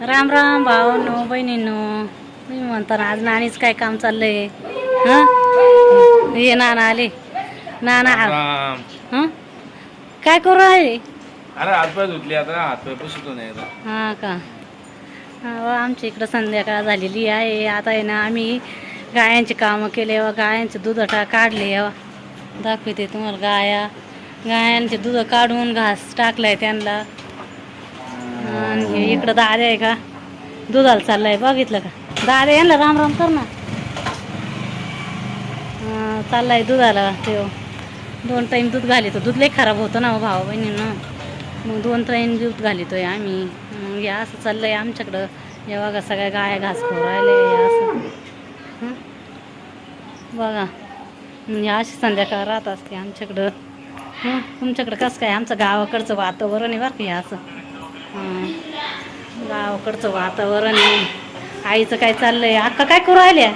राम राम भावांनो बहिणींनो. मी म्हणताना आज नानीच काय काम चाललंय? हं? ये नाना आले. नाना हं? काय करू राहिले? अरे हातपाय धुतले आता. हातपाय पुसतो नाही हा का? आमच्या इकडं संध्याकाळ झालेली आहे. आता आहे ना आम्ही गायांची कामं केले व गायांचे दुधटा काढले व दाखवते तुम्हाला गाया. गायांचे दूध काढून घास टाकलाय त्यांना. आणि हे इकडं दारे आहे का? दुधाला चाललंय बघितलं का? दाऱ्या आहे ना राम राम कर ना. चाललाय दुधाला ते. दोन टाईम दूध घालितो. दूध लई खराब होतं ना हो भाऊ बहिणीनं. मग दोन टाईम दूध घालितोय आम्ही. मग या असं चाललंय आमच्याकडं. या बघा सगळ्या गाया घास खाऊ राहिले असं. बघा. म्हणजे अशी संध्याकाळ राहत असते आमच्याकडं. तुमच्याकडं कसं काय? आमचं गावाकडचं वातावरण आहे बरं का असं. गावाकडचं वातावरण आईचं काय चाललंय? अक्का काय करू राहिल्या?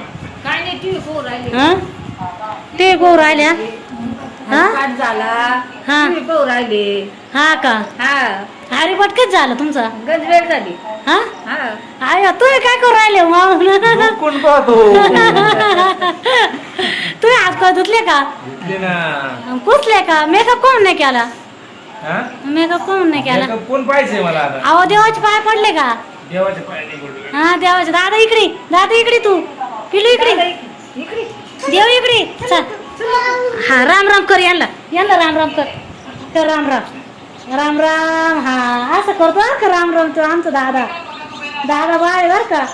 काय नाही टीव्ही राहिली. हं? ते गो राहिल्या? हा? झाला. हा. टीव्ही पोर राहिले. हा का? हा. अरे पटकच झालं तुमचा? गंज वेळ झाली. हा? हा. आय तुम्ही काय करू राहिले मग? कोण पाहतो? तुम्ही हात धुतले का? धुतले ना. पुसले का? मेकअप कोण नाही केला? हा? मेकअप कोण नाही केला? कोण पाहिजे मला आता? अहो देवाचे पाय पडले का? देवाच्या पायाने बोलू हा देवाचे. दादा इकडे दादा इकडे तू. पिलू इकडे. इकडे. देव इकडे. चल. हा राम राम कर यांना. यांना राम राम कर. कर राम राम. राम राम. हा असं करतो बरं का राम राम तो आमचा दादा. दादा बाय बर का.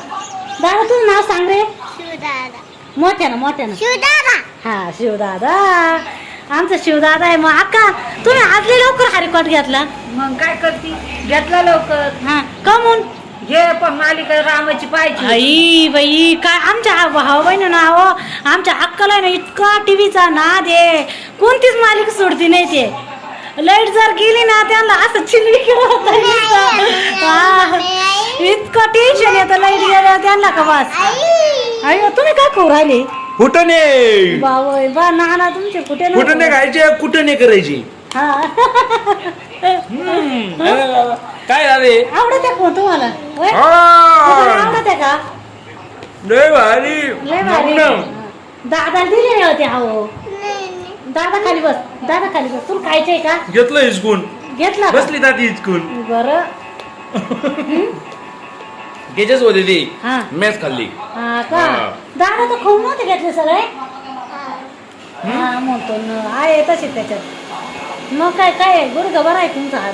दादा तुझं नाव सांग रे. मोठ्यानं मोठ्यानं. हा शिवदादा आमचा शिवदादा आहे मग. अक्का तुम्ही आजले लवकर हरिकोट घेतला? मग काय करती? घेतला लवकर. हा कमून? घे पण मालिका रामाची पाहिजे आई बाई काय आमच्या भाऊ बहिणी ना हो आमच्या अक्काला ना इतका टीव्हीचा नाद आहे. कोणतीच मालिका सोडती नाही ते. लाइट जर गेली ना त्यांना असं चिल्ली इतकं टेन्शन येतं लाइट गेल्या त्यांना का बस? अयो तुम्ही काय करू राहिले? फुटणे. बाबा बा नाना तुमचे कुठे ना. फुटणे खायचे कुठणे करायची. हा. काय झाले? आवडत आहे तुम्हाला? होय? आ, तुम्हाला आवडत आहे का? लय भारी. लय भारी. दादा दिले होते हो दादा खाली बस. दादा खाली बस. तुला खायचंय का? घेतलं हिसकून. घेतला का? बसली दाती हिसकून. बरं. त्याच्याच होते ती हा. मॅच खाल्ली. हा का? हा. दादा तर खूप नव्हते घेतले सगळे हा. म्हणतो न आहे तसे त्याच्यात. मग काय काय गुडघा बरा आहे तुमचा हात.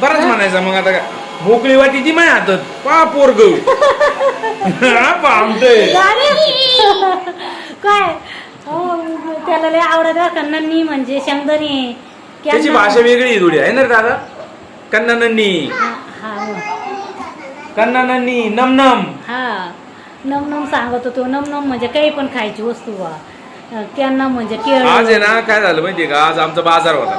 बराच म्हणायचा मग आता काय? मोकळी वाटी ती माझ्या हातात. पा पोरग आमटे. अरे! काय? हो, त्याला लय आवडत बरं का नन्नी म्हणजे शेंगदाणे. त्याची भाषा वेगळी आहे थोडी. आहे ना रे दादा? कन्ना नन्नी हा हा हो. कन्ना नन्नी नमनम. हा नम नम सांगत होतो. नम नम म्हणजे काही पण खायची वस्तू बा. त्यांना म्हणजे केळ. आज आहे ना काय झालं माहितीये का? आज आमचा बाजार होता.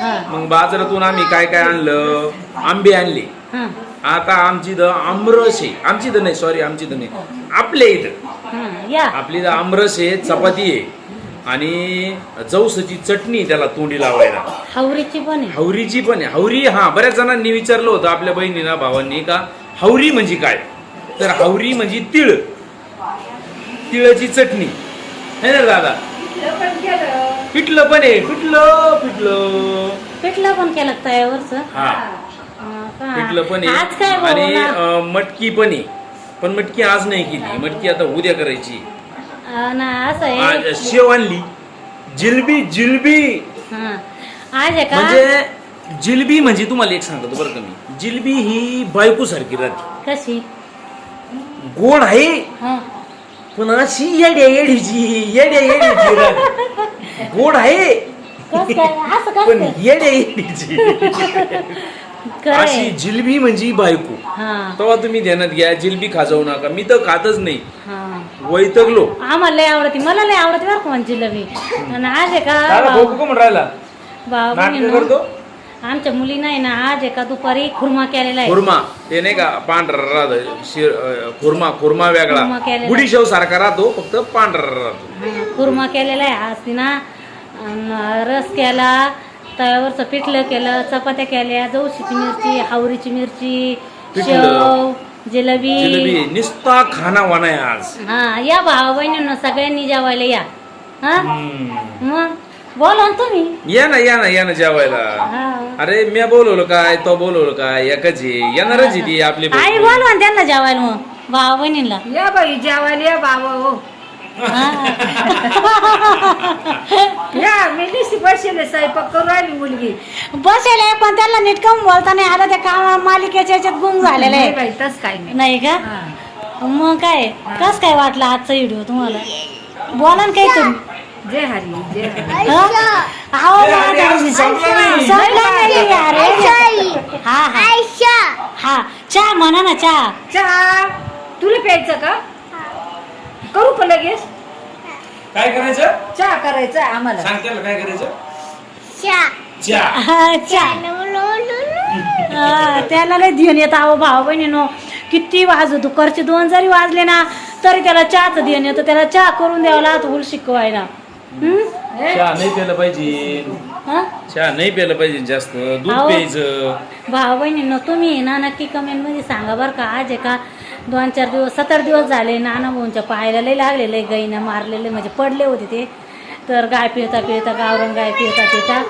हा. मग बाजारातून आम्ही काय काय आणलं? आंबे आणले. हा. आता आमची द आमरस आहे. आमची द नाही सॉरी आमची द नाही. आपल्या इथं. हा या. आपली द आमरस आहे चपाती आहे. आणि जवसाची चटणी आहे त्याला तोंडी लावायला. हावरीची पण आहे. हवरीची पण आहे. हवरी हा बऱ्याच जणांनी विचारलं होतं आपल्या बहिणीना भावांनी का हवरी म्हणजे काय? तर हवरी म्हणजे तिळ. तिळाची चटणी. है ना दादा? पण केलं. पिठलं पण आहे. पिठलं पिठलं. पिठलं पण केलं तयावरच हा. पिठलं पण आज काय आहे आणि मटकी पण आहे. पण मटकी आज नाही केली. मटकी आता उद्या करायची. आ, ना असं आज आहे शेव आणली. जिलबी जिलबी. हा. आज आहे का म्हणजे जिलबी म्हणजे तुम्हाला एक सांगतो बरं का मी. जिलबी ही बायको सारखी राहते. कशी? गोड आहे हा. पण अशी येड्या येडीची येड्या येडीची राहते. गोड आहे कस काय? असं पण येड्या येडीची काय? अशी जिलबी म्हणजे बायको. हा. तेव्हा तुम्ही ध्यानात घ्या जिलबी खाजवू नका. मी तर खातच नाही. हा. वैतगलो. आम्हाला लय आवडते मला लय आवडते बरं का जिलेबी. आणि आज आहे का भाऊ- म्हणून राहिला. नाटक बहिणींनो, करतो? आमच्या मुलीनं आहे ना आज एका दुपारी खुर्मा केलेला आहे. खुर्मा. ते नाही का पांढरा राहतो शिर अं, खुर्मा खुर्मा वेगळा. खुर्मा केलेला. सारखा राहतो फक्त पांढरा राहतो. हा, खुर्मा केलेला आहे. आज तिनं अन रस केला तव्यावरचं पिठलं केलं चपात्या केल्या जवशीची मिरची हावरीची मिरची पिठलं. शेव जिलेबी. जिलेबी निस्ता खाना वाना आहे आज. हा या भावा बहिणींना सगळ्यांनी जेवायला या. हा? हम्म. मग? बोला ना तुम्ही. या ना या ना या ना जेवायला. हा. अरे मी बोलवलं काय? तो बोलवलं काय? एकच आहे येणारच आहे ती आपली आई बहीण. बोलवा ना त्यांना जेवायला मग. भावा बहिणीला. या बाई जेवायला या बाबा हो. या मी नुसती बसले स्वयंपाक करून राहिली मुलगी. बसेल पण त्यांना नीट कम बोलता नाही. आलं त्या काम मालिकेच्या याच्यात गुंग झालेलं नाही आहे बाई तस काय नाही. नाही का? हा. मग काय? कस काय वाटलं आजचा व्हिडिओ तुम्हाला? बोला ना काही तुम्ही. जय हरी जय हरी. हा? हा हा. हा चहा म्हणा ना चहा. चहा. तुला प्यायचं का? करू का लगेच? काय करायचं? चहा करायचा आम्हाला. सांग त्याला काय करायचं? चहा. हा, चहा. हा, त्याला लय ध्यान येतं अहो भाऊ बहिणीनो. किती वाजू तू करचे दोन जरी वाजले ना तरी त्याला चहाचं ध्यान येतं. त्याला चहा करून द्यावा लागतो उल शिकवायला? चहा नाही प्यायला पाहिजे? चहा नाही प्यायला पाहिजे जास्त. दूध अहो. प्यायचं. भाऊ बहिणींनो तुम्ही आहे ना नक्की कमेंटमध्ये सांगा बरं का. आज आहे का दोन चार दिवस सत्तर दिवस झाले नाना भाऊंच्या पायाला लय लागलेले गाईनं मारलेले म्हणजे पडले होते ते. तर गाय पिळता पिळता गावरण गाय पिळता पिळता.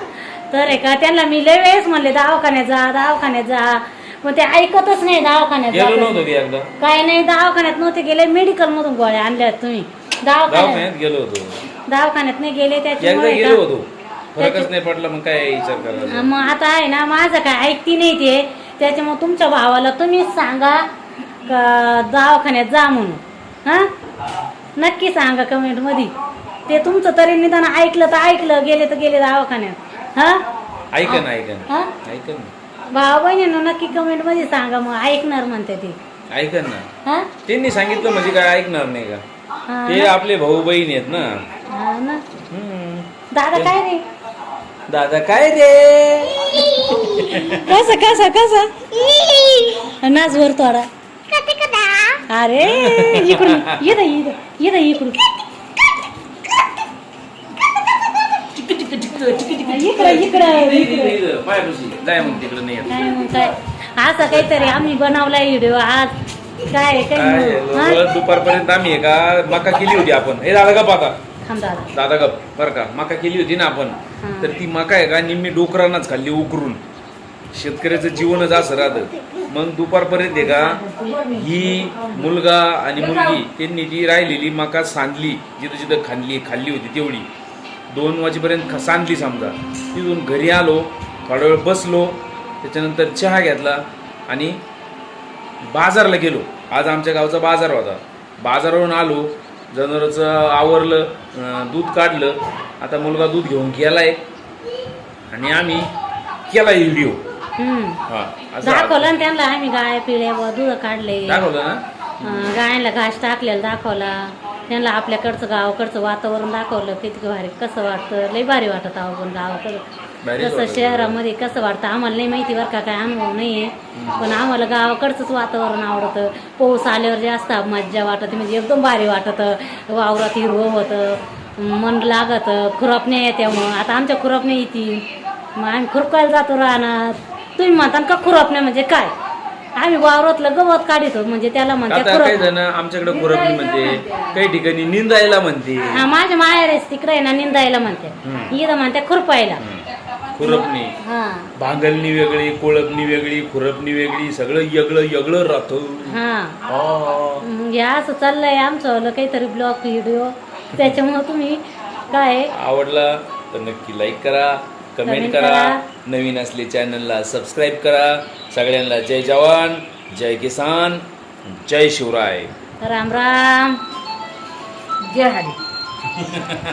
तर आहे का त्यांना मी लय वेळेस म्हणले दवाखान्यात जा दवाखान्यात जा. पण ते ऐकतच नाही दवाखान्यात गेलो जातच नव्हतो की एकदा. काय नाही दवाखान्यात नव्हते गेले मेडिकल मधून गोळ्या आणल्या तुम्ही. दवाखान्यात. दवाखान्यात गेलो होतो. दवाखान्यात नाही गेले एकदा त्याच्यामुळे गेलो का- होतो. फरकच नाही पडला मग काय विचार हा, करायचा मग आता आहे ना माझं काय ऐकती नाही ते. त्याच्यामुळे तुमच्या भावाला तुम्हीच सांगा का दवाखान्यात जा म्हणून. हा? नक्की सांगा कमेंटमध्ये. ते तुमचं तरी निदान ऐकलं तर ऐकलं गेले तर गेले दवाखान्यात. हा? ऐका ना ऐका ना. हा? ऐका ना. भावा बहिणीनं नक्की कमेंटमध्ये सांगा मग ऐकणार म्हणते ते. ऐका ना. हा? त्यांनी सांगितलं म्हणजे काय ऐकणार नाही का? ते? आपले भाऊ बहीण आहेत ना. हा ना. हम्म. दादा काय रे? दादा काय रे? कसं कसं कसं? नाच वर थोडा. अरे इकडून. ये इकडून ये इकडून. इकडं इकडं इकडं. पायापाशी. जाय मग तिकडे नाही येत. काय? असं काहीतरी आम्ही बनवलाय व्हिडिओ आज. काय काय दुपारपर्यंत आम्ही का मका केली होती आपण. हे दादा गप आता. दादा. दादा गप बरं का. मका केली होती ना आपण. तर ती मका आहे का? निम्मी डोकरांनाच खाल्ली उकरून. शेतकऱ्याचं जीवनच असं राहतं. मग दुपारपर्यंत आहे का ही मुलगा आणि मुलगी त्यांनी ती राहिलेली मका सांडली जिथं जिथं खाल्ली खाल्ली होती तेवढी. दोन वाजेपर्यंत ख- सांडली समजा. तिथून घरी आलो थोडा वेळ बसलो त्याच्यानंतर चहा घेतला आणि बाजारला गेलो. आज आमच्या गावचा बाजार होता. बाजारावरून आलो. जनावराचं आवरलं दूध काढलं. आता मुलगा दूध घेऊन गेलाय. आणि आम्ही केला व्हिडिओ. हा असं दाखवलं ना त्यांना आम्ही गाय पिळे व दूध काढले. दाखवलं ना? अं, गायांना घास टाकलेला दाखवला. त्यांना आपल्याकडचं गावाकडचं वातावरण दाखवलं. किती भारी कसं वाटतं? लय भारी वाटत आहो पण गावाकडं. वाटतं. शहरामध्ये कसं वाटतं? आम्हाला नाही माहिती बरं का काय अनुभव नाही आहे पण आम्हाला गावाकडचंच वातावरण आवडतं. पाऊस आल्यावर जास्त मज्जा वाटते म्हणजे एकदम भारी वाटतं. वावरात हिरवं होतं मन लागतं. खुरपण्या येत्या मग आता आमच्या खुरपण्या येतील. मग आम्ही खुरपायला जातो राहणार तुम्ही म्हणता का खुरपण्या म्हणजे काय? आम्ही वावरातलं गवत काढितो म्हणजे त्याला म्हणते आमच्याकडे खुरपणी म्हणते काही ठिकाणी निंदायला म्हणते. हा माझ्या माहेरच तिकडे ना निंदायला म्हणते. इथं म्हणते खुरपायला. खुरपणी. हा. भांगलनी वेगळी कोळपणी वेगळी खुरपणी वेगळी सगळं यगळं यगळं राहतं. हा. हा. मग हे असं चाललंय आमचं काहीतरी ब्लॉग व्हिडिओ त्याच्यामुळं तुम्ही काय? आवडला तर नक्की लाईक करा कमेंट Comment करा. करा. नवीन असले चॅनलला सबस्क्राईब करा. सगळ्यांना जय जवान जय किसान जय शिवराय. राम राम. जय हरी.